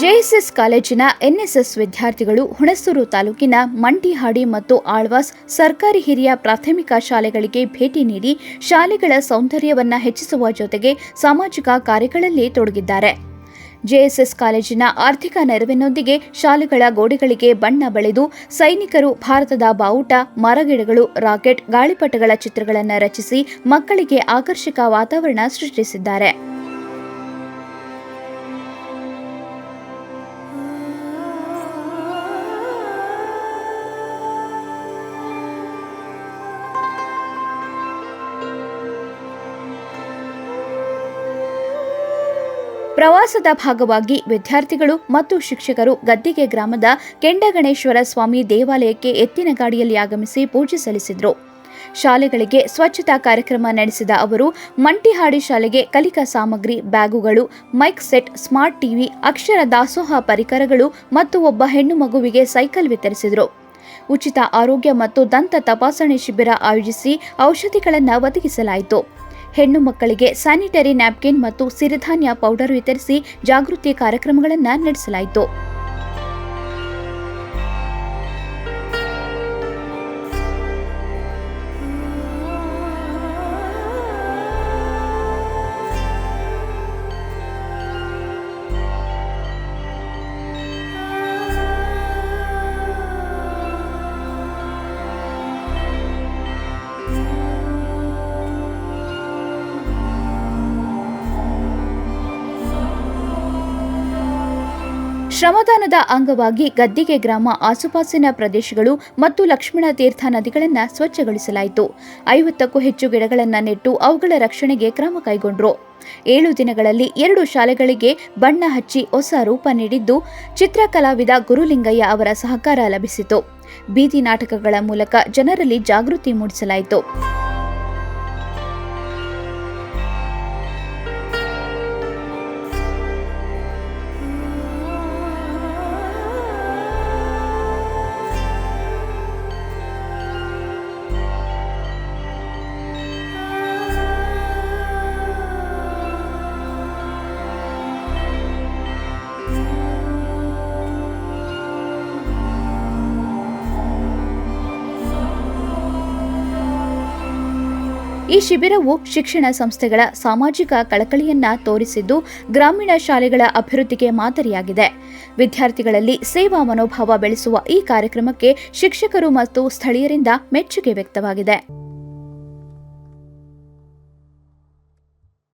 JSS ಕಾಲೇಜಿನ NSS ವಿದ್ಯಾರ್ಥಿಗಳು ಹುಣಸೂರು ತಾಲೂಕಿನ ಮಂಡಿಹಾಡಿ ಮತ್ತು ಆಳ್ವಾಸ್ ಸರ್ಕಾರಿ ಹಿರಿಯ ಪ್ರಾಥಮಿಕ ಶಾಲೆಗಳಿಗೆ ಭೇಟಿ ನೀಡಿ ಶಾಲೆಗಳ ಸೌಂದರ್ಯವನ್ನು ಹೆಚ್ಚಿಸುವ ಜೊತೆಗೆ ಸಾಮಾಜಿಕ ಕಾರ್ಯಗಳಲ್ಲಿ ತೊಡಗಿದ್ದಾರೆ. ಜೆಎಸ್ಎಸ್ ಕಾಲೇಜಿನ ಆರ್ಥಿಕ ನೆರವಿನೊಂದಿಗೆ ಶಾಲೆಗಳ ಗೋಡೆಗಳಿಗೆ ಬಣ್ಣ ಬಳಿದು ಸೈನಿಕರು ಭಾರತದ ಬಾವುಟ, ಮರಗಿಡಗಳು, ರಾಕೆಟ್, ಗಾಳಿಪಟಗಳ ಚಿತ್ರಗಳನ್ನು ರಚಿಸಿ ಮಕ್ಕಳಿಗೆ ಆಕರ್ಷಕ ವಾತಾವರಣ ಸೃಷ್ಟಿಸಿದ್ದಾರೆ. ಪ್ರವಾಸದ ಭಾಗವಾಗಿ ವಿದ್ಯಾರ್ಥಿಗಳು ಮತ್ತು ಶಿಕ್ಷಕರು ಗದ್ದಿಗೆ ಗ್ರಾಮದ ಕೆಂಡಗಣೇಶ್ವರ ಸ್ವಾಮಿ ದೇವಾಲಯಕ್ಕೆ ಎತ್ತಿನ ಗಾಡಿಯಲ್ಲಿ ಆಗಮಿಸಿ ಪೂಜೆ ಸಲ್ಲಿಸಿದರು. ಶಾಲೆಗಳಿಗೆ ಸ್ವಚ್ಛತಾ ಕಾರ್ಯಕ್ರಮ ನಡೆಸಿದ ಅವರು, ಮಂಟಿಹಾಡಿ ಶಾಲೆಗೆ ಕಲಿಕಾ ಸಾಮಗ್ರಿ, ಬ್ಯಾಗುಗಳು, ಮೈಕ್ ಸೆಟ್, ಸ್ಮಾರ್ಟ್ ಟಿವಿ, ಅಕ್ಷರ ದಾಸೋಹ ಪರಿಕರಗಳು ಮತ್ತು ಒಬ್ಬ ಹೆಣ್ಣು ಮಗುವಿಗೆ ಸೈಕಲ್ ವಿತರಿಸಿದರು. ಉಚಿತ ಆರೋಗ್ಯ ಮತ್ತು ದಂತ ತಪಾಸಣೆ ಶಿಬಿರ ಆಯೋಜಿಸಿ ಔಷಧಿಗಳನ್ನು ಒದಗಿಸಲಾಯಿತು. ಹೆಣ್ಣು ಮಕ್ಕಳಿಗೆ ಸ್ಯಾನಿಟರಿ ನ್ಯಾಪ್ಕಿನ್ ಮತ್ತು ಸಿರಿಧಾನ್ಯ ಪೌಡರ್ ವಿತರಿಸಿ ಜಾಗೃತಿ ಕಾರ್ಯಕ್ರಮಗಳನ್ನು ನಡೆಸಲಾಯಿತು. ಶ್ರಮದಾನದ ಅಂಗವಾಗಿ ಗದ್ದಿಗೆ ಗ್ರಾಮ, ಆಸುಪಾಸಿನ ಪ್ರದೇಶಗಳು ಮತ್ತು ಲಕ್ಷ್ಮಣ ತೀರ್ಥ ನದಿಗಳನ್ನು ಸ್ವಚ್ಛಗೊಳಿಸಲಾಯಿತು. ಐವತ್ತಕ್ಕೂ ಹೆಚ್ಚು ಗಿಡಗಳನ್ನು ನೆಟ್ಟು ಅವುಗಳ ರಕ್ಷಣೆಗೆ ಕ್ರಮ ಕೈಗೊಂಡರು. ಏಳು ದಿನಗಳಲ್ಲಿ ಎರಡು ಶಾಲೆಗಳಿಗೆ ಬಣ್ಣ ಹಚ್ಚಿ ಹೊಸ ರೂಪ ನೀಡಿದ್ದು ಚಿತ್ರಕಲಾವಿದ ಗುರುಲಿಂಗಯ್ಯ ಅವರ ಸಹಕಾರ ಲಭಿಸಿತು. ಬೀದಿ ನಾಟಕಗಳ ಮೂಲಕ ಜನರಲ್ಲಿ ಜಾಗೃತಿ ಮೂಡಿಸಲಾಯಿತು. ಈ ಶಿಬಿರವು ಶಿಕ್ಷಣ ಸಂಸ್ಥೆಗಳ ಸಾಮಾಜಿಕ ಕಳಕಳಿಯನ್ನ ತೋರಿಸಿದ್ದು ಗ್ರಾಮೀಣ ಶಾಲೆಗಳ ಅಭಿವೃದ್ಧಿಗೆ ಮಾದರಿಯಾಗಿದೆ. ವಿದ್ಯಾರ್ಥಿಗಳಲ್ಲಿ ಸೇವಾ ಮನೋಭಾವ ಬೆಳೆಸುವ ಈ ಕಾರ್ಯಕ್ರಮಕ್ಕೆ ಶಿಕ್ಷಕರು ಮತ್ತು ಸ್ಥಳೀಯರಿಂದ ಮೆಚ್ಚುಗೆ ವ್ಯಕ್ತವಾಗಿದೆ.